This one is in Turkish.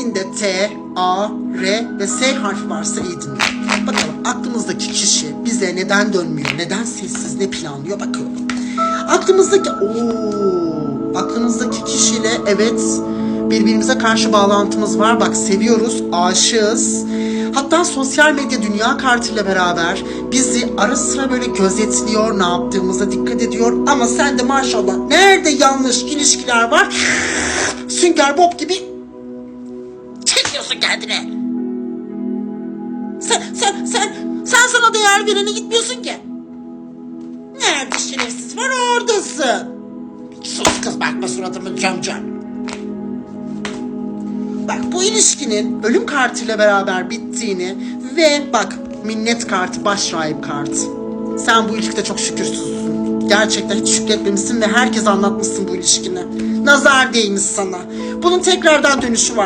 isminde T, A, R ve S harfi varsa iyi dinle. Bakalım aklımızdaki kişi bize neden dönmüyor, neden sessiz, ne planlıyor bakalım. Aklımızdaki, ooo, aklımızdaki kişiyle evet birbirimize karşı bağlantımız var. Bak seviyoruz, aşığız. Hatta sosyal medya dünya kartıyla beraber bizi ara sıra böyle gözetliyor, ne yaptığımıza dikkat ediyor. Ama sen de maşallah nerede yanlış ilişkiler var? Sünger Bob gibi çekiyorsun kendine. Sen, sen, sen, sen sana değer verene gitmiyorsun ki. Nerede şerefsiz var oradasın. Sus kız bakma suratıma cam cam. Bak bu ilişkinin ölüm kartıyla beraber bittiğini ve bak minnet kartı baş rahip kartı. Sen bu ilişkide çok şükürsüzsün. Gerçekten hiç şükretmemişsin ve herkes anlatmışsın bu ilişkini. Nazar değmiş sana. Bunun tekrardan dönüşü var.